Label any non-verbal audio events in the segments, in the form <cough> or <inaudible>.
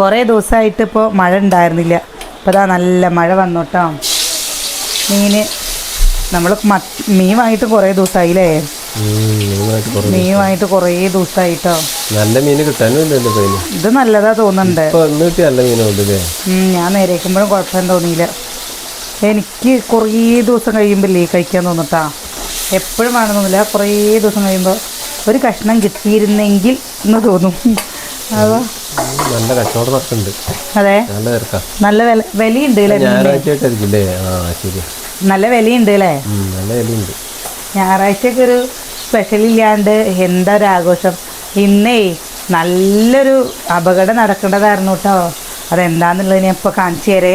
കുറേ ദിവസമായിട്ട് ഇപ്പോൾ മഴ ഉണ്ടായിരുന്നില്ല. ഇപ്പോൾ അതാ നല്ല മഴ വന്നു കേട്ടോ മീൻ നമ്മൾ മീൻ വാങ്ങിയിട്ട് കുറേ ദിവസമായില്ലേ? നിങ്ങളായിട്ട് കുറേ മീൻ വാങ്ങിയിട്ട് കുറേ ദിവസമായിട്ടോ? നല്ല മീൻ കിട്ടാനും ഇത് നല്ലതാ തോന്നുന്നുണ്ട്. ഞാൻ നേരേക്കുമ്പോഴും കുഴപ്പം തോന്നിയില്ല. എനിക്ക് കുറേ ദിവസം കഴിയുമ്പോഴേ കഴിക്കാൻ തോന്നിട്ടാ എപ്പോഴും വേണമെന്നൊന്നുമില്ല കുറേ ദിവസം കഴിയുമ്പോൾ ഒരു കഷ്ണം കിട്ടിയിരുന്നെങ്കിൽ എന്ന് തോന്നും. അതോ. നല്ല കച്ചവടം നടക്കുന്നുണ്ട്. അതെ? നല്ല തിരക്കാ. നല്ല വില വിലയുണ്ട് അല്ലേ ഞായറാഴ്ച ആയിട്ടായിരിക്കും അല്ലേ ആ ശരി. നല്ല വിലയുണ്ട് അല്ലേ? നല്ല വിലയുണ്ട്. ഞായറാഴ്ചയൊക്കെ ഒരു സ്പെഷ്യൽ ഇല്ലാണ്ട് എന്താ ഒരു ആഘോഷം ഇന്നേ നല്ലൊരു അപകടം നടക്കേണ്ടതായിരുന്നു കേട്ടോ. അതെന്താന്നുള്ളത് ഞാൻ ഇപ്പോൾ കാണിച്ചു തരേ.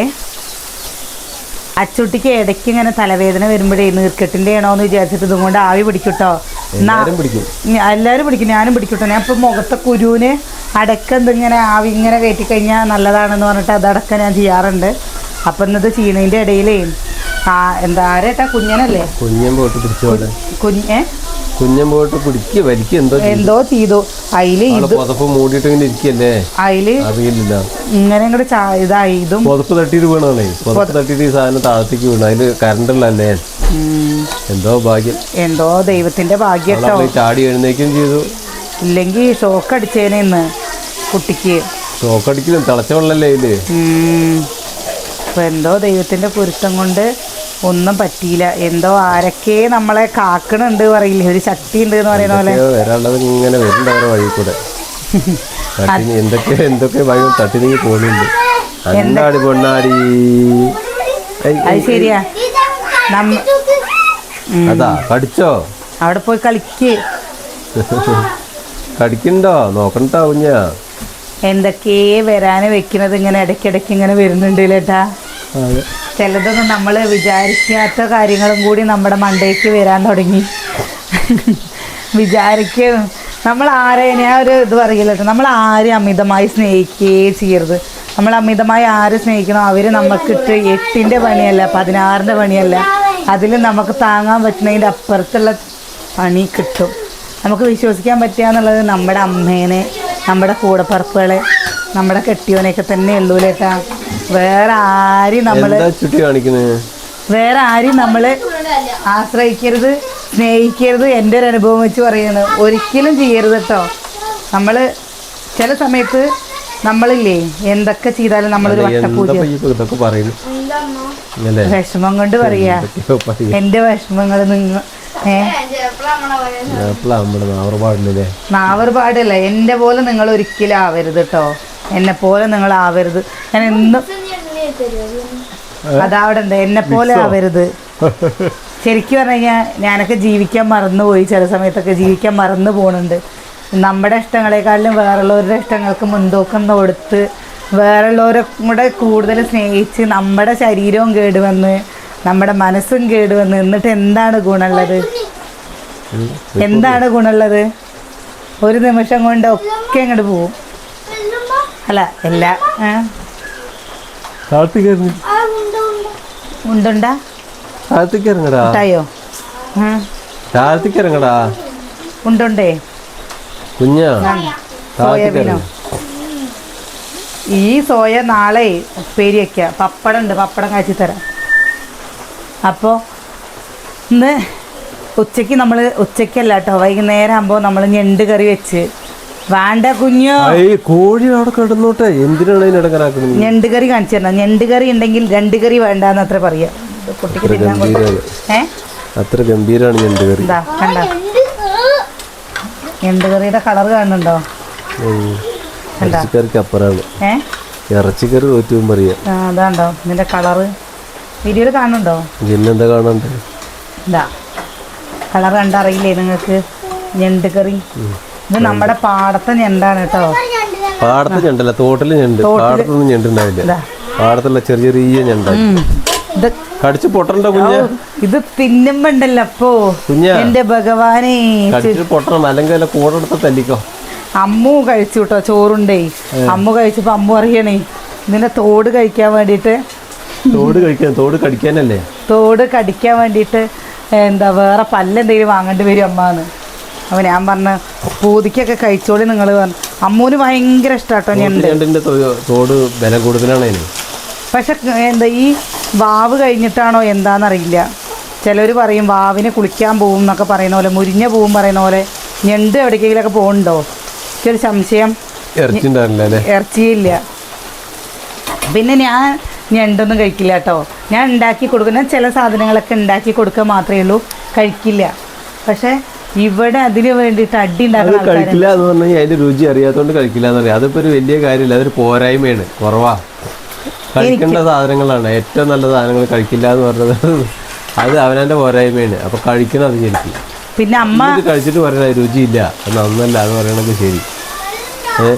അച്ചുട്ടിക്ക് ഇടയ്ക്ക് ഇങ്ങനെ തലവേദന വരുമ്പോഴേ നീർക്കെട്ടിന്റെ ആണോ എന്ന് വിചാരിച്ചിട്ട് ഇതും കൊണ്ട് ആവി പിടിക്കൂട്ടോ പിടിക്കും എല്ലാവരും പിടിക്കും. ഞാനും പിടിക്കട്ടെ ഞാൻ ഇപ്പോൾ മുഖത്തെ കുരുവിന് അടക്ക എന്തിങ്ങനെ ആവി ഇങ്ങനെ കയറ്റി കഴിഞ്ഞാൽ നല്ലതാണെന്ന് പറഞ്ഞിട്ട് അതടക്കം ഞാൻ ചെയ്യാറുണ്ട്. അപ്പം ഇന്നത് ചെയ്യണതിന്റെ ഇടയിലേ ആ എന്താ ആരേട്ടാ? കുഞ്ഞനല്ലേ? കുഞ്ഞൻ പോയിട്ട് പിടിച്ചോടെ കുഞ്ഞേ കുഞ്ഞൻ പോയിട്ട് പിടിക്കുക വലിക്കുക എന്തോ എന്തോ ചെയ്തു. അതിൽ പുതപ്പ് മൂടിയിട്ട് ഇങ്ങനെ ഇരിക്കല്ലേ? അതിൽ അറിയില്ല. ഇങ്ങനെ ഇങ്ങോട്ട് ഇതായി ഇതും പുതപ്പ് തട്ടിയിട്ട് വീണാണേ പുതപ്പ് തട്ടിയിട്ട് ഈ സാധനം താഴത്തേക്ക് വീണു. അതിൽ കറണ്ട് ഉള്ളല്ലേ ഉം, എന്തോ ഭാഗ്യം. എന്തോ ദൈവത്തിന്റെ ഭാഗ്യം ചാടി എഴുന്നേക്കും ചെയ്തു. ഇല്ലെങ്കിൽ ഷോക്ക് അടിച്ചേനെ ഇന്ന് കുട്ടിക്ക്. ഷോക്കടിക്കലും തിളച്ച വെള്ളല്ലേ ഇത്? ഇപ്പൊ എന്തോ ദൈവത്തിന്റെ പൊരുത്തം കൊണ്ട് ഒന്നും പറ്റിയില്ല. എന്തോ ആരൊക്കെ നമ്മളെ കാക്കണുണ്ട് പറയില്ലേ? ഒരു ശക്തി ഉണ്ട് എന്ന് പറയുന്ന പോലെ. വരാനുള്ളത് ഇങ്ങനെ വരുന്നുണ്ട് അവരെ വഴി കൂടെ. <laughs> എന്തൊക്കെ എന്തൊക്കെ വഴി തട്ടി നീങ്ങി പോകുന്നുണ്ട്. അന്നാടി പൊണ്ണാടി അത് ശരിയാ. അതാ കടിച്ചോ അവിടെ പോയി കളിക്ക്. കടിക്കണ്ടോ നോക്കണ്ടോ കുഞ്ഞ. എന്തൊക്കെ വരാന് വെക്കുന്നത് ഇങ്ങനെ ഇടയ്ക്കിടയ്ക്ക് ഇങ്ങനെ വരുന്നുണ്ട് ചേട്ടാ ചിലതൊന്നും നമ്മൾ വിചാരിക്കാത്ത കാര്യങ്ങളും കൂടി നമ്മുടെ മണ്ടയ്ക്ക് വരാൻ തുടങ്ങി. വിചാരിക്കും നമ്മൾ ആരെ ഞാൻ ഒരു ഇത് പറയില്ല നമ്മൾ ആരെയും അമിതമായി സ്നേഹിക്കുകയേ ചെയ്യരുത്. നമ്മൾ അമിതമായി ആരെ സ്നേഹിക്കണോ അവർ നമുക്കിട്ട് എട്ടിന്റെ പണിയല്ല പതിനാറിന്റെ പണിയല്ല. അതിൽ നമുക്ക് താങ്ങാൻ പറ്റുന്നതിന്റെ അപ്പുറത്തുള്ള പണി കിട്ടും. നമുക്ക് വിശ്വസിക്കാൻ പറ്റുക എന്നുള്ളത് നമ്മുടെ അമ്മേനെ നമ്മുടെ കൂടപ്പറപ്പുകളെ നമ്മുടെ കെട്ടിയോനെയൊക്കെ തന്നെ ഉള്ളൂ കേട്ടാ വേറെ ആരും നമ്മൾ വേറെ ആരും നമ്മൾ ആശ്രയിക്കരുത് സ്നേഹിക്കരുത് എന്റെ ഒരു അനുഭവം വെച്ച് പറയുന്നത് ഒരിക്കലും ചെയ്യരുത് കേട്ടോ നമ്മൾ ചില സമയത്ത് നമ്മളില്ലേ? എന്തൊക്കെ ചെയ്താലും നമ്മളൊരു എന്താ വട്ടപ്പൂജ പറയുന്നു. വിഷമം കൊണ്ട് പറയാ. എന്റെ വിഷമങ്ങൾ നിങ്ങൾ നാവർപാടില്ല എന്റെ പോലെ നിങ്ങൾ ഒരിക്കലും ആവരുത് കേട്ടോ എന്നെ പോലെ നിങ്ങൾ ആവരുത്. ഞാൻ എന്നും അതവിടെ ഉണ്ട് എന്നെ പോലെ ആവരുത്. ശരിക്കും പറഞ്ഞു കഴിഞ്ഞാൽ ഞാനൊക്കെ ജീവിക്കാൻ മറന്നുപോയി. ചില സമയത്തൊക്കെ ജീവിക്കാൻ മറന്നു പോകുന്നുണ്ട് നമ്മുടെ ഇഷ്ടങ്ങളെക്കാളും വേറുള്ളവരുടെ ഇഷ്ടങ്ങൾക്ക് മുൻതൂക്കം കൊടുത്ത് വേറുള്ളവരെ കൂടെ കൂടുതൽ സ്നേഹിച്ച് നമ്മുടെ ശരീരവും കേടുവന്ന് നമ്മുടെ മനസ്സും കേടുവന്ന് എന്നിട്ട് എന്താണ് ഗുണമുള്ളത്? എന്താണ് ഗുണമുള്ളത്? ഒരു നിമിഷം കൊണ്ട് ഒക്കെ അങ്ങോട്ട് പോവും. അല്ല എല്ലാ ഉണ്ടുണ്ടാ താഴത്തേക്ക് ഇറങ്ങടാ. ഉണ്ടുണ്ടേ കുഞ്ഞാ സോയാബീനോ. ഈ സോയ നാളെ ഉപ്പേരി വയ്ക്കുക പപ്പടം ഉണ്ട് പപ്പടം കാച്ചി തരാം. അപ്പോൾ ഇന്ന് ഉച്ചയ്ക്ക് നമ്മൾ ഉച്ചയ്ക്കല്ല കേട്ടോ വൈകുന്നേരം ആകുമ്പോൾ നമ്മൾ ഞണ്ട് കറി വെച്ച്. വേണ്ട കുഞ്ഞോ. കോഴി അവിടെ കിടന്നോട്ടെ. എന്തിനാണ് ഞണ്ട് കറി കാണിച്ചു തരണം. ഞണ്ട് കറി ഉണ്ടെങ്കിൽ രണ്ട് കറി വേണ്ടെന്ന് അത്ര പറയാ. കുട്ടിക്ക് തിന്നാൻ ഏ? അത്ര ഗംഭീരാണ് ഞണ്ട് കറി. കണ്ട? ഞണ്ട് കറിയുടെ കളർ കാണുന്നുണ്ടോ. ഇറച്ചിക്കറിക്ക് അപ്പുറമാണ് ഇറച്ചിക്കറി തോറ്റും പറയാ. അതാണ്ടോ? ഇതിന്റെ കളറ്. വീഡിയോയിൽ കാണുന്നുണ്ടോ? പിന്നെന്താ കാണണ്ടേ? ഇതാ. കളർ കണ്ടറിയില്ലേ നിങ്ങൾക്ക്? ഞണ്ട് കറി ഇത് നമ്മുടെ പാടത്തെ ഞണ്ടാണ് കേട്ടോ. പാടത്തെ ഞണ്ടല്ല തോട്ടിൽ ഞണ്ട്. പാടത്തൊന്നും ഞണ്ടുണ്ടാവില്ല. പാടത്തുള്ള ചെറിയ ചെറിയ. ഇത് കടിച്ചു പൊട്ടണ്ട കുഞ്ഞ. ഇത് തിന്നുമ്പണ്ടല്ലോ കുഞ്ഞാ. എന്റെ ഭഗവാനെ കടിച്ചിട്ട് പൊട്ടണം. അല്ലെങ്കിൽ അല്ല കൂടെ എടുത്ത് തല്ലിക്കോ. അമ്മു കഴിച്ചു കേട്ടോ ചോറുണ്ടേ. അമ്മു കഴിച്ചപ്പോ അമ്മു അറിയണേ ഇതിന്റെ തോട് കഴിക്കാൻ വേണ്ടിട്ട് തോട് കഴിക്കാൻ തോട് കടിക്കാനല്ലേ? തോട് കടിക്കാൻ വേണ്ടിയിട്ട് എന്താ വേറെ പല്ലെന്തെങ്കിലും വാങ്ങേണ്ടി വരും അമ്മാന്ന്. അപ്പൊ ഞാൻ പറഞ്ഞു പൂതിക്കൊക്കെ കഴിച്ചോളി നിങ്ങൾ പറഞ്ഞു. അമ്മൂന് ഭയങ്കര ഇഷ്ടാട്ടോ ഞാൻ ഞണ്ടിന്റെ തൊ- തോട് വില കൂടുതലാണ് പക്ഷെ എന്താ ഈ വാവ് കഴിഞ്ഞിട്ടാണോ എന്താണെന്നറിയില്ല ചിലർ പറയും വാവിനെ കുളിക്കാൻ പോവും എന്നൊക്കെ പറയുന്ന പോലെ മുരിഞ്ഞ പോവും പറയുന്ന പോലെ ഞണ്ട് എവിടേക്കെങ്കിലൊക്കെ പോകുന്നുണ്ടോ എനിക്കൊരു സംശയം. ഇറച്ചിയില്ല. പിന്നെ ഞാൻ ഞണ്ടൊന്നും കഴിക്കില്ല കേട്ടോ. ഞാൻ ഉണ്ടാക്കി കൊടുക്കുന്ന ചില സാധനങ്ങളൊക്കെ ഉണ്ടാക്കി കൊടുക്കുക മാത്രമേ ഉള്ളൂ. കഴിക്കില്ല. പക്ഷേ ഇവിടെ അതിന് വേണ്ടിയിട്ട് അടി ഉണ്ടാക്കുന്നത് ഉണ്ടാക്കുന്ന കഴിക്കില്ല എന്ന് പറഞ്ഞാൽ അതിന്റെ രുചി അറിയാത്തതുകൊണ്ട് കഴിക്കില്ല എന്ന് പറയാം. അതിപ്പോ ഒരു വലിയ കാര്യമില്ല. അതൊരു പോരായ്മയാണ്. കുറവാ. കഴിക്കേണ്ട സാധനങ്ങളാണ്. ഏറ്റവും നല്ല സാധനങ്ങൾ കഴിക്കില്ല എന്ന് പറഞ്ഞത് അത് അവനവന്റെ പോരായ്മയാണ്. അപ്പൊ കഴിക്കണം അത് ശരിക്കും. പിന്നെ അമ്മ ഇത് കഴിച്ചിട്ട് പറയണ രുചിയില്ല. നന്നല്ല എന്ന് പറയണത് ശരി. ഏഹ്?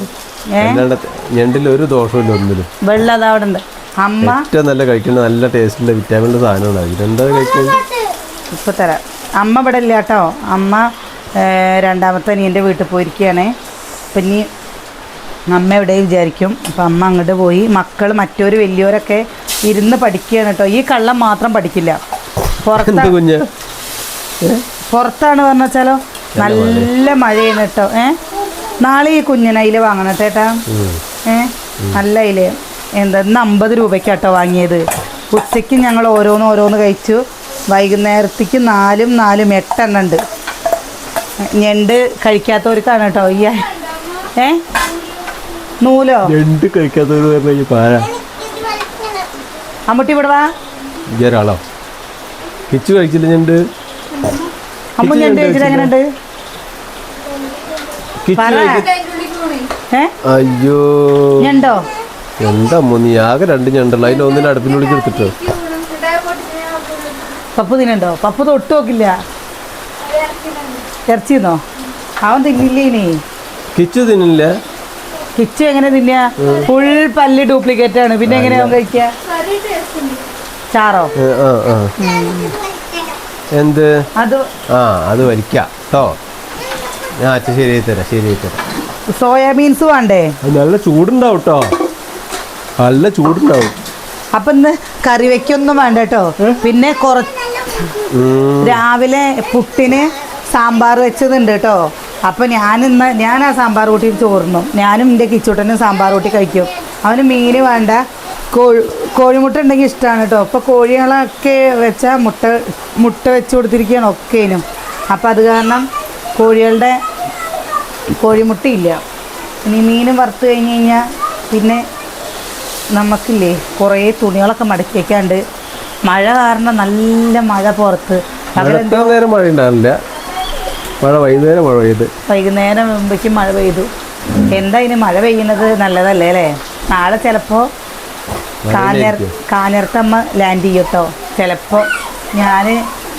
ഞണ്ടിൽ ഒരു ദോഷമില്ല ഒന്നിലും. വെള്ളം അതാ അവിടെ ഉണ്ട് അമ്മ ഏറ്റവും നല്ല കഴിക്കേണ്ട നല്ല ടേസ്റ്റുള്ള വിറ്റാമിന്റെ സാധനമാണ് ഇതെന്താ കഴിക്കുന്നത് ഇപ്പൊ തരാം. അമ്മ ഇവിടെ ഇല്ല കേട്ടോ. അമ്മ രണ്ടാമത്തെ നീ എന്റെ വീട്ടിൽ പോയിരിക്കുകയാണേ. അപ്പം ഇനി അമ്മ എവിടെ വിചാരിക്കും? അപ്പം അമ്മ അങ്ങോട്ട് പോയി. മക്കൾ മറ്റൊരു വലിയവരൊക്കെ ഇരുന്ന് പഠിക്കുകയാണ് കേട്ടോ. ഈ കള്ളം മാത്രം പഠിക്കില്ല. പുറത്ത് കുഞ്ഞ്? പുറത്താണ് പറഞ്ഞ വെച്ചാലോ നല്ല മഴയാണ് കേട്ടോ. ഏ? നാളെ ഈ കുഞ്ഞിനയിൽ വാങ്ങണം ചേട്ടാ ഏ? നല്ല അയിൽ. എന്താ ഇന്ന് അമ്പത് രൂപയ്ക്കാട്ടോ വാങ്ങിയത്. ഉച്ചയ്ക്ക് ഞങ്ങൾ ഓരോന്ന് ഓരോന്ന് കഴിച്ചു. വൈകുന്നേരത്തേക്ക് നാലും നാലും എട്ടെണ്ണം ഉണ്ട്. ഞണ്ട് കഴിക്കാത്തവർക്കാണ് കേട്ടോ. ഈ ഏ? നൂലോ? രണ്ട് പറഞ്ഞു പാരാ. അമ്മൂട്ടി ഇവിടെ വാ. ഒരാളോ? കിച്ചു കഴിച്ചില്ല ഞണ്ട്? അമ്മ എങ്ങനെയുണ്ട്. അയ്യോ. ഞണ്ടോ? എന്താ നീ ആകെ രണ്ട് ഞണ്ടല്ലോ. അതിന് ഒന്നിനെ അടുപ്പിനുള്ളിൽ എടുത്തിട്ടോ പപ്പു തിന്നുണ്ടോ പപ്പു തൊട്ട് നോക്കില്ല. ഇറച്ചിന്നോ? അവൻ തിന്നില്ലേ കിച്ചു തിന്നില്ല. കിച്ചു എങ്ങനെ തിന്നാ ഫുൾ പല്ല് ഡ്യൂപ്ലിക്കേറ്റ് ആണ്. പിന്നെ എങ്ങനെയാ അവൻ കഴിക്കുക? ചാറോ? എന്ത്? അത് ആ അത് വലിക്കാം. കേട്ടോ ഞാൻ അച്ഛൻ ശരിയായി തരാം ശരിയായി തരാം. സോയാബീൻസ് വേണ്ടേ? നല്ല ചൂടുണ്ടാവും കേട്ടോ നല്ല ചൂടുണ്ടാവും. അപ്പൊ ഇന്ന് കറി വെക്കൊന്നും വേണ്ട കേട്ടോ പിന്നെ കുറച്ച് രാവിലെ പുട്ടിന് സാമ്പാർ വെച്ചതുണ്ട് കേട്ടോ അപ്പൊ ഞാനിന്ന് ഞാൻ ആ സാമ്പാർ കൂട്ടി ചോറിനും ഞാനും എന്റെ കിച്ചൂട്ടനും സാമ്പാർ കൂട്ടി കഴിക്കും. അവന് മീന് വേണ്ട. കോഴി കോഴിമുട്ട ഉണ്ടെങ്കിൽ ഇഷ്ടമാണ് കേട്ടോ അപ്പോൾ കോഴികളൊക്കെ വെച്ചാൽ മുട്ട മുട്ട വെച്ച് കൊടുത്തിരിക്കുകയാണ് ഒക്കെയും അപ്പോൾ അത് കാരണം കോഴികളുടെ കോഴിമുട്ടയില്ല. ഇനി മീനും വറുത്ത് കഴിഞ്ഞ് കഴിഞ്ഞാൽ പിന്നെ നമുക്കില്ലേ കുറേ തുണികളൊക്കെ മടക്കി വെക്കാണ്ട് മഴ കാരണം നല്ല മഴ പുറത്ത്. മഴ ഉണ്ടാവില്ല. മഴ വൈകുന്നേരം മഴ പെയ്ത്. വൈകുന്നേരം മുമ്പേക്ക് മഴ പെയ്തു. എന്താ ഇനി മഴ പെയ്യുന്നത് നല്ലതല്ലേ അല്ലേ? നാളെ ചിലപ്പോൾ കാഞ്ഞർ കാഞ്ഞർത്തമ്മ ലാൻഡ് ചെയ്യട്ടോ? ചിലപ്പോ ചിലപ്പോൾ ഞാൻ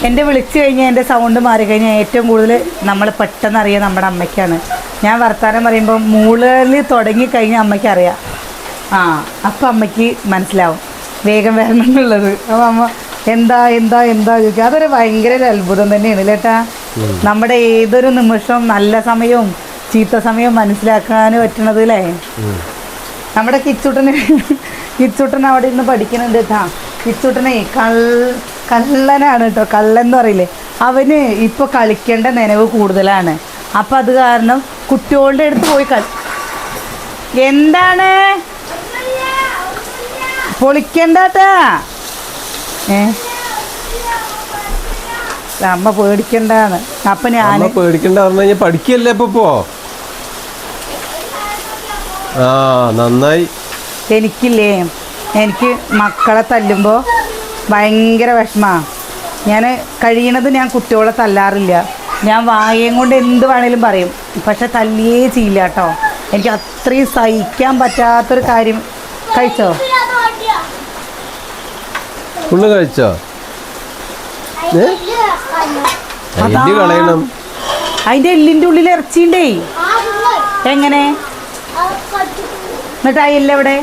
എന്റെ വിളിച്ചു കഴിഞ്ഞാൽ എന്റെ സൗണ്ട് മാറി കഴിഞ്ഞാൽ ഏറ്റവും കൂടുതൽ നമ്മൾ പെട്ടെന്ന് അറിയാം നമ്മുടെ അമ്മയ്ക്കാണ്. ഞാൻ വർത്തമാനം പറയുമ്പോൾ മൂളിൽ തുടങ്ങിക്കഴിഞ്ഞാൽ അമ്മയ്ക്ക് അറിയാം. ആ അപ്പം അമ്മയ്ക്ക് മനസ്സിലാവും. വേഗം വരണം എന്നുള്ളത്. അപ്പം അമ്മ എന്താ എന്താ എന്താ? ചോദിക്കുക അതൊരു ഭയങ്കര ഒരു അത്ഭുതം തന്നെയാണ് ചേട്ടാ നമ്മുടെ ഏതൊരു നിമിഷവും നല്ല സമയവും ചീത്ത സമയവും മനസ്സിലാക്കാൻ പറ്റണത് അല്ലേ നമ്മുടെ കിച്ചുട്ടന് കിച്ചുട്ടൻ അവിടെ ഇരുന്ന് പഠിക്കുന്നുണ്ട് കേട്ടാ കിച്ചുട്ടനെ കള്ള കള്ളനാണ് കേട്ടോ കള്ളൻ എന്ന് പറയില്ലേ? അവന് ഇപ്പോൾ കളിക്കേണ്ട നനവ് കൂടുതലാണ്. അപ്പം അത് കാരണം കുട്ടികളുടെ അടുത്ത് പോയി കളി എന്താണ്? പൊളിക്കണ്ടാട്ടാ ഏ? അമ്മ പേടിക്കണ്ടാന്ന്. അപ്പം ഞാൻ അമ്മ പേടിക്കണ്ട പറഞ്ഞു കഴിഞ്ഞാൽ പഠിക്കല്ലേ ഇപ്പൊ ആ നന്നായി. എനിക്കില്ലേ എനിക്ക് മക്കളെ തല്ലുമ്പോൾ ഭയങ്കര വിഷമമാണ് ഞാൻ കഴിയണത് ഞാൻ കുട്ടികളെ തല്ലാറില്ല. ഞാൻ വായയും കൊണ്ട് എന്ത് വേണേലും പറയും. പക്ഷെ തല്ലിയേ ചെയ്യില്ല കേട്ടോ. എനിക്ക് അത്രയും സഹിക്കാൻ പറ്റാത്തൊരു കാര്യം. കഴിച്ചോ? ഫുള്ള് കഴിച്ചോ? ഏ? എല്ല് കളയണം? അതിന്റെ എല്ലിന്റെ ഉള്ളിൽ ഇറച്ചിണ്ടേ എങ്ങനെ? എന്നിട്ട് ആ എല്ല് എവിടെ?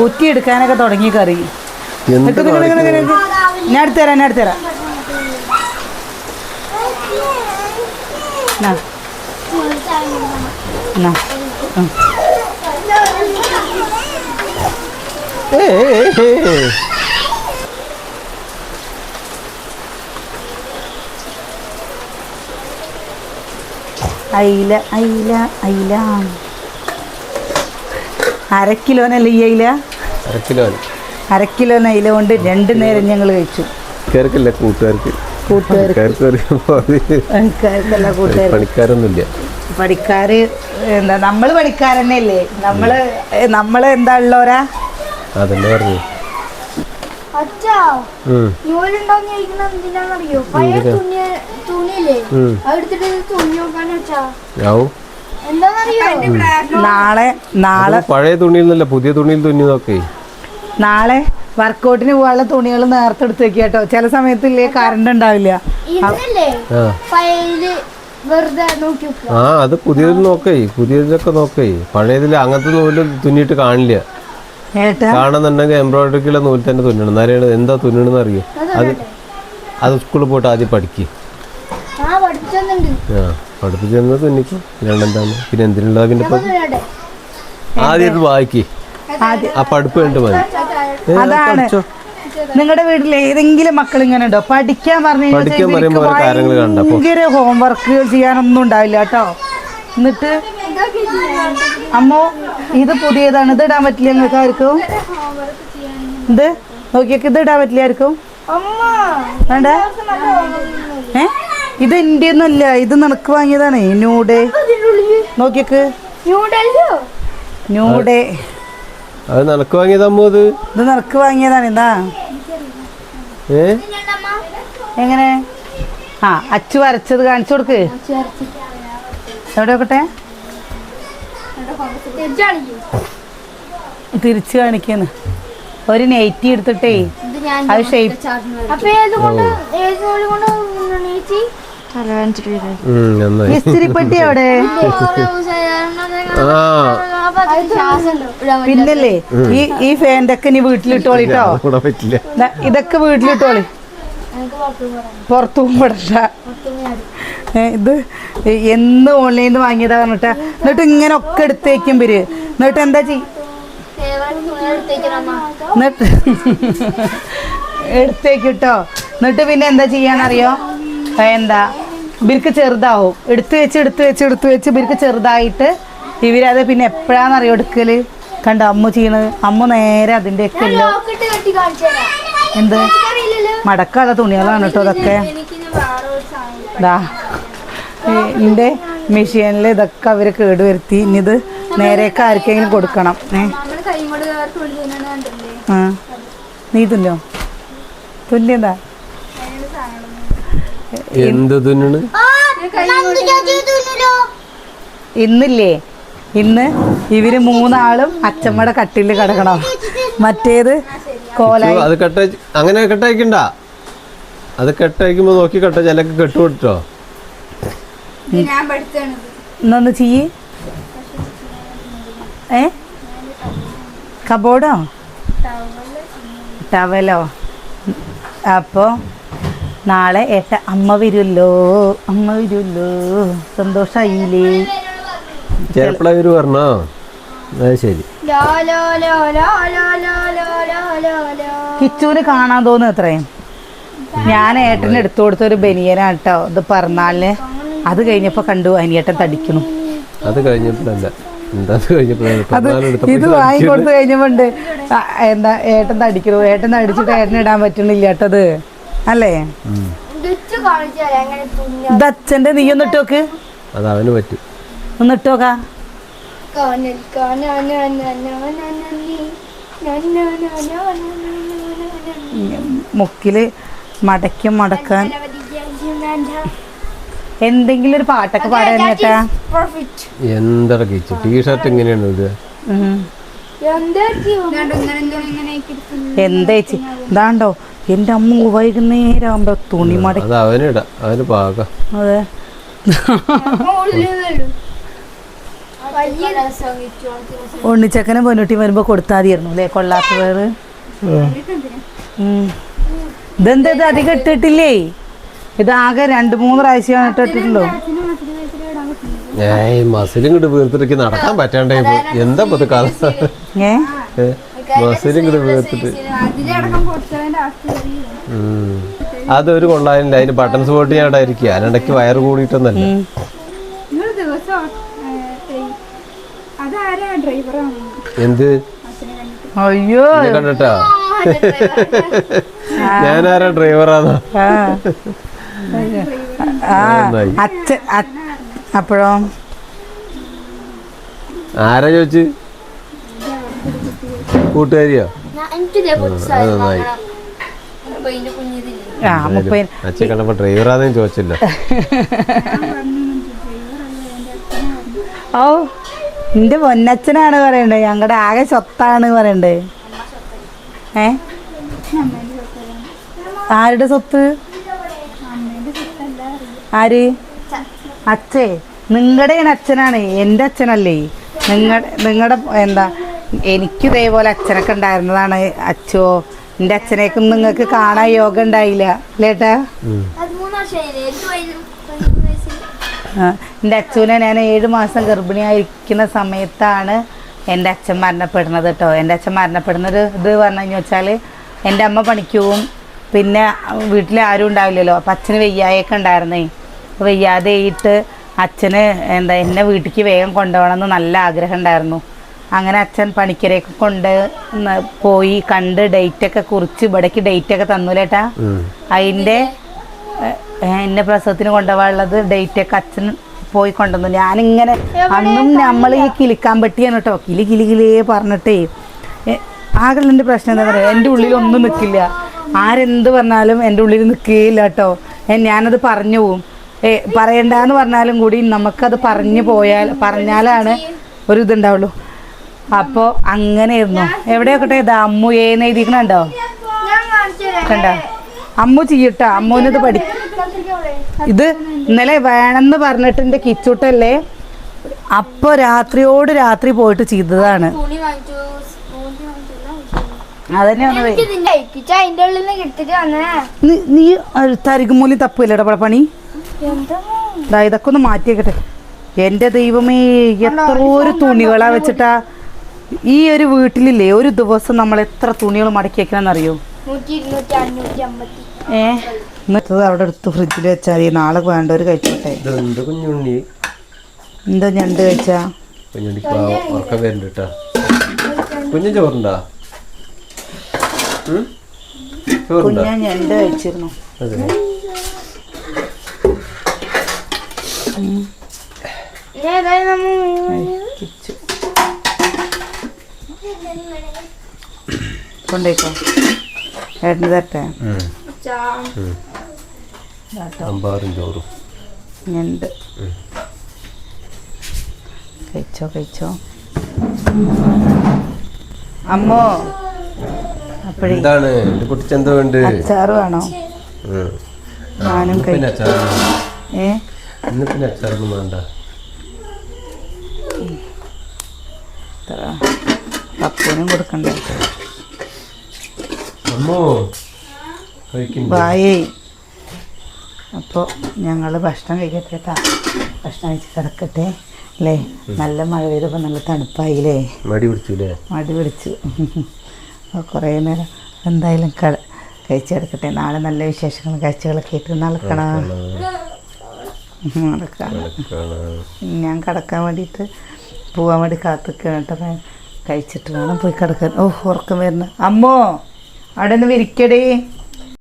ഊറ്റിയെടുക്കാനൊക്കെ തുടങ്ങി കറി. ഞാൻ എടുത്തു തരാം ഞാൻ എടുത്തു തരാം. നാ, അയില അയില അയില. അര കിലോനല്ലേ ഈ അയില? അര കിലോ അര കിലോന അയില കൊണ്ട് രണ്ടു നേരം ഞങ്ങൾ കഴിച്ചു. കേൾക്കില്ല കൂട്ടുകാർക്ക്. പണിക്കാരൊന്നുമില്ല. പണിക്കാര് എന്താ നമ്മൾ പണിക്കാരനല്ലേ നമ്മൾ നമ്മൾ എന്താ ഉള്ളവരാ അതന്നെ പറഞ്ഞു? നാളെ നാളെ. പഴയ തുണിയിൽ പുതിയ തുണിയിൽ തുന്നി നോക്കേ നാളെ വർക്കൗട്ടിന് പോകാനുള്ള തുണികൾ നേരത്തെ എടുത്ത് വെക്കുക കേട്ടോ. ചില സമയത്തില്ലേ കറണ്ട് ഉണ്ടാവില്ല. ആ. അത് പുതിയതിൽ നോക്കേ പുതിയതിലൊക്കെ നോക്കേ. പഴയതിൽ അങ്ങനത്തെ നൂൽ തുന്നിയിട്ട് കാണില്ല. കാണുന്നുണ്ടെങ്കിൽ എംബ്രോയിഡറിക്കുള്ള നൂൽ തന്നെ തുന്നണം. എന്നാലാണ് എന്താ തുന്നണെന്ന് അറിയോ? അത് അത് സ്കൂളിൽ പോയിട്ട് ആദ്യം പഠിക്കുക ആ പഠിപ്പിച്ചു തന്നത് തുന്നിക്കും. രണ്ടെന്താണ് പിന്നെ എന്തിനുള്ള പിന്നെ ആദ്യം ഇത് വായിക്കേ. ആദ്യം ആ പഠിപ്പ് കണ്ടു മതി. അതാണ്. നിങ്ങളുടെ വീട്ടിൽ ഏതെങ്കിലും മക്കൾ ഇങ്ങനെ ഉണ്ടോ? പഠിക്കാൻ പറഞ്ഞു ഭയങ്കര ഹോംവർക്കുകൾ ചെയ്യാനൊന്നും ഉണ്ടാവില്ല കേട്ടോ. എന്നിട്ട് അമ്മോ ഇത് പുതിയതാണ്. ഇത് ഇടാൻ പറ്റില്ല നിങ്ങൾക്ക് ആർക്കും ഇത് നോക്കിയൊക്കെ ഇത് ഇടാൻ പറ്റില്ല ആർക്കും? അമ്മ വേണ്ട? ഏ? ഇത് എന്റെ ഒന്നല്ല ഇത് നിനക്ക് വാങ്ങിയതാണ്. ന്യൂഡേ. നോക്കിയൊക്കെ. ന്യൂഡേ. അത് നിനക്ക് വാങ്ങിയതമ്മോ ഇത്? നിനക്ക് വാങ്ങിയതാണ് ഇതാ. ഏ? എങ്ങനെ? ആ അച്ചു വരച്ചത് കാണിച്ചു കൊടുക്ക്. എവിടെ നോക്കട്ടെ? തിരിച്ചു കാണിക്കുന്നു. ഒരു നെയ്റ്റി എടുത്തിട്ടേ അത് ഷേപ്പ് ഇസ്തിരിപ്പെട്ടി അവിടെ. പിന്നല്ലേ ഈ ഈ ഫാന്റെ ഒക്കെ ഇനി വീട്ടിലിട്ടോളിട്ടോ ഇതൊക്കെ വീട്ടിലിട്ടോളി. പുറത്തു പോകണ്ട ഏ, ഇത് എന്ന് ഓൺലൈനിൽ നിന്ന് വാങ്ങിയതാ പറഞ്ഞിട്ട്. എന്നിട്ട് ഇങ്ങനെ ഒക്കെ എടുത്തേക്കും പേര് എന്നിട്ട് എന്താ ചെയ് എന്നിട്ട് എടുത്തേക്കിട്ടോ എന്നിട്ട് പിന്നെ എന്താ ചെയ്യാന്നറിയോ? എന്താ? ഇവർക്ക് ചെറുതാവും. എടുത്തു വെച്ച് എടുത്തു വെച്ച് എടുത്തു വെച്ച് ഇവർക്ക് ചെറുതായിട്ട് ഇവരത് പിന്നെ എപ്പോഴാന്നറിയോ എടുക്കൽ? കണ്ടോ അമ്മ ചെയ്യണത്? അമ്മ നേരെ അതിന്റെ ഒക്കെ എന്ത്? മടക്കാനുള്ള തുണികളാണ് കേട്ടോ അതൊക്കെ ദാ എന്റെ മെഷീനിൽ ഇതൊക്കെ അവർ കേടുവരുത്തി. ഇനി ഇത് നേരെയൊക്കെ ആർക്കെങ്കിലും കൊടുക്കണം. ഏ? ആ. നീ തുന്നോ? തുന്നിയതാ എന്ത്? തുന്നണ്? ഇന്നില്ലേ? ഇന്ന് ഇവർ മൂന്നാളും അച്ചമ്മയുടെ കട്ടിലിൽ കിടക്കണം. മറ്റേത് അത് കെട്ട അങ്ങനെ കെട്ടയക്കണ്ട അത് കെട്ടയക്കുമ്പോ നോക്കി കെട്ട ചിലക്ക് കെട്ടുവിട്ടോ എന്നൊന്ന് കബോർഡോ? ടവലോ? അപ്പോൾ നാളെ ഏട്ട അമ്മ വരുല്ലോ. അമ്മ വരുല്ലോ. സന്തോഷായില്ലേ? ചിലപ്പോഴാ പറഞ്ഞോ. ശരി. ലോ ലോ ലോ ലോ. കിച്ചുവിന് കാണാൻ തോന്നുന്നു അത്രയും ഞാൻ ഏട്ടന് എടുത്തു കൊടുത്ത ഒരു ബനിയനാണ് കേട്ടോ ഇത് പറഞ്ഞാലിന് അത് കഴിഞ്ഞപ്പോൾ കണ്ടു അനിയേട്ടൻ തടിക്കണു അത് കഴിഞ്ഞപ്പോഴല്ല. ഇത് വാങ്ങിക്കൊടുത്ത് കഴിഞ്ഞപ്പോണ്ട്. എന്താ ഏട്ടൻ തടിക്കണു ഏട്ടൻ തടിച്ചിട്ട് ഏട്ടൻ ഇടാൻ പറ്റണില്ല കേട്ടത് അല്ലേ? ദച്ചന്റെ നീ ഒന്ന് ഇട്ടോക്ക് അത് അവന് പറ്റും. ഒന്ന് ഇട്ടോക്കാ മുക്കിൽ മടക്കും മടക്കാൻ. എന്തെങ്കിലും ഒരു പാട്ടൊക്കെ പാടാൻ എന്താ എന്തൊക്കെ ടീഷർട്ട് എങ്ങനെയാണ് ഇത്? എന്തേച്ചി ഇതാണ്ടോ എന്റെ അമ്മ വൈകുന്നേരം ആകുമ്പോ തുണി മടക്കി. അതെ. ഉണ്ണിച്ചക്കനും പൊന്നുട്ടി വരുമ്പോ കൊടുത്താൽ മതിയായിരുന്നു അല്ലേ കൊള്ളാത്ത വേറെ ഇതെന്താ ഇത്? അധികം ഇട്ടിട്ടില്ലേ? ഇത് ആകെ രണ്ട് മൂന്ന് പ്രാവശ്യമാണ് ഇട്ടിട്ടുള്ളൂ. ഏയ് മസിലും ഇങ്ങോട്ട് വീർത്തിട്ട് നടക്കാൻ പറ്റാണ്ടേ എന്താ ഇത് കഥ മസിലും ഇങ്ങോട്ട് വീർത്തിട്ട്. അതൊരു കൊള്ളാനില്ല. അതിന് ബട്ടൺസ് പോട്ട് ഞാൻ ഇടായിരിക്കുക അതിനിടയ്ക്ക് വയറ് കൂടിയിട്ടൊന്നല്ല. നിങ്ങളിത് അതാരാ ഡ്രൈവറാണ് എന്ത്? അയ്യോ. കണ്ടിട്ടാ? ഞാനാരാ ഡ്രൈവറാണോ അപ്പോഴോ? ആരാ ചോദിച്ചു? കൂട്ടുകാരിയോ? നന്നായി. അച്ഛൻ കണ്ടപ്പോ ഡ്രൈവറാന്ന് ചോദിച്ചില്ല. ഓ എന്റെ പൊന്നച്ഛനാണ് പറയണ്ടേ. ഞങ്ങളുടെ ആകെ സ്വത്താണ് പറയണ്ടേ. ഏ? ആരുടെ സ്വത്ത്? ആര്? അച്ഛേ. നിങ്ങളുടെ അച്ഛനാണ്. എന്റെ അച്ഛനല്ലേ. നിങ്ങളുടെ നിങ്ങളുടെ എന്താ? എനിക്ക് ഇതേപോലെ അച്ഛനൊക്കെ ഉണ്ടായിരുന്നതാണ്. അച്ഛോ എന്റെ അച്ഛനേക്കും നിങ്ങൾക്ക് കാണാൻ യോഗ ഉണ്ടായില്ല അല്ലേട്ടാ എന്റെ എന്റെ അച്ഛനെ ഞാൻ ഏഴ് മാസം ഗർഭിണിയായിരിക്കുന്ന സമയത്താണ് എന്റെ അച്ഛൻ മരണപ്പെടുന്നത് കേട്ടോ. എന്റെ അച്ഛൻ മരണപ്പെടുന്നത് ഇത് പറഞ്ഞു വെച്ചാൽ എന്റെ അമ്മ പണിക്ക് പോവും പിന്നെ വീട്ടിൽ ആരും ഉണ്ടാവില്ലല്ലോ. അപ്പം അച്ഛന് വെയ്യായൊക്കെ ഉണ്ടായിരുന്നേ. വെയ്യാതെയിട്ട് അച്ഛന് എന്താ എന്നെ വീട്ടിലേക്ക് വേഗം കൊണ്ടുപോകണം എന്ന് നല്ല ആഗ്രഹം ഉണ്ടായിരുന്നു. അങ്ങനെ അച്ഛൻ പണിക്കരയൊക്കെ കൊണ്ട് പോയി കണ്ട് ഡേറ്റൊക്കെ കുറിച്ച് ഇവിടേക്ക് ഡേറ്റൊക്കെ തന്നൂലേട്ടാ. അതിന്റെ എന്നെ പ്രസവത്തിന് കൊണ്ടുപോകാനുള്ളത് ഡേറ്റ് ഒക്കെ അച്ഛൻ പോയി കൊണ്ടുവന്നു. ഞാനിങ്ങനെ അന്നും നമ്മൾ ഈ കിളിക്കാൻ പറ്റിയാണ് കേട്ടോ. കിളി കിളി കിളിയെ പറഞ്ഞിട്ടേ ആകെ എന്റെ പ്രശ്നം എന്താ പറയുക എന്റെ ഉള്ളിൽ ഒന്നും നിൽക്കില്ല ആരെന്ത് പറഞ്ഞാലും എന്റെ ഉള്ളിൽ നിൽക്കുകയില്ല കേട്ടോ. ഞാനത് പറഞ്ഞു പോവും. ഏ പറയണ്ടെന്ന് പറഞ്ഞാലും കൂടി നമുക്കത് പറഞ്ഞു പോയാൽ പറഞ്ഞാലാണ് ഒരു ഇതുണ്ടാവുള്ളൂ. അപ്പോൾ അങ്ങനെയായിരുന്നു. എവിടെയൊക്കെ ഇത്? അമ്മു ഏന്ന് എഴുതിക്കണുണ്ടോ കണ്ട? അമ്മു ചെയ്യട്ടോ. അമ്മുവിനത് പഠി ഇത് ഇന്നലെ വേണമെന്ന് പറഞ്ഞിട്ട് എന്റെ കിച്ചുട്ടല്ലേ അപ്പോൾ രാത്രിയോട് രാത്രി പോയിട്ട് ചെയ്തതാണ്. നീ തരികുമൂലി തപ്പില്ലടാ പണി? ഇതൊക്കെ ഒന്ന് മാറ്റിയേക്കട്ടെ. എന്റെ ദൈവമേ എത്ര ഒരു തുണികളാ വെച്ചിട്ടാ ഈ ഒരു വീട്ടിലില്ലേ ഒരു ദിവസം നമ്മൾ എത്ര തുണികൾ മടക്കി വെക്കണമെന്നറിയോ ഏ? എന്നിട്ടത് അവിടെ എടുത്ത് ഫ്രിഡ്ജിൽ വെച്ചാൽ മതി നാളെ വേണ്ടവർ കഴിച്ചോട്ടെ. ഇതെന്ത് കുഞ്ഞുണ്ണി. എന്താ ഞണ്ട് കഴിച്ചാ? കുഞ്ഞു ചോറുണ്ടാ? കുഞ്ഞാ ഞണ്ട് കഴിച്ചിരുന്നു. കിച്ചു കൊണ്ടേക്കോ. ഏട്ടന് തട്ടെ. സാമ്പാറും ചോറും. ഞണ്ട്. കഴിച്ചോ കഴിച്ചോ? അമ്മോ. എന്താണ്? കുട്ടിച്ചെന്തോ ഉണ്ട്. അച്ചാറ് വേണോ. ഞാനും ഏ? ഇന്ന് പിന്നെ അച്ചാറൊന്നും വേണ്ട. പപ്പൂനും കൊടുക്കണ്ടേ. വായേ. അപ്പോൾ ഞങ്ങൾ ഭക്ഷണം കഴിക്കട്ടെ കേട്ടാ ഭക്ഷണം കഴിച്ച് കിടക്കട്ടെ അല്ലേ? നല്ല മഴ പെയ്തപ്പോൾ നല്ല തണുപ്പായില്ലേ? മടി പിടിച്ചു മടി പിടിച്ചു. അപ്പോൾ കുറേ നേരം എന്തായാലും കട കഴിച്ചു കിടക്കട്ടെ. നാളെ നല്ല വിശേഷങ്ങൾ കാഴ്ചകളൊക്കെ ആയിട്ട് നടക്കണം. നടക്കാം ഞാൻ കിടക്കാൻ വേണ്ടിയിട്ട് പോകാൻ വേണ്ടി കാത്തിക്കണം കേട്ടോ. കഴിച്ചിട്ട് വേണം പോയി കിടക്കാൻ. ഓ ഉറക്കം വരുന്നു. അമ്മോ അവിടെ നിന്ന് വിരിക്കടേ.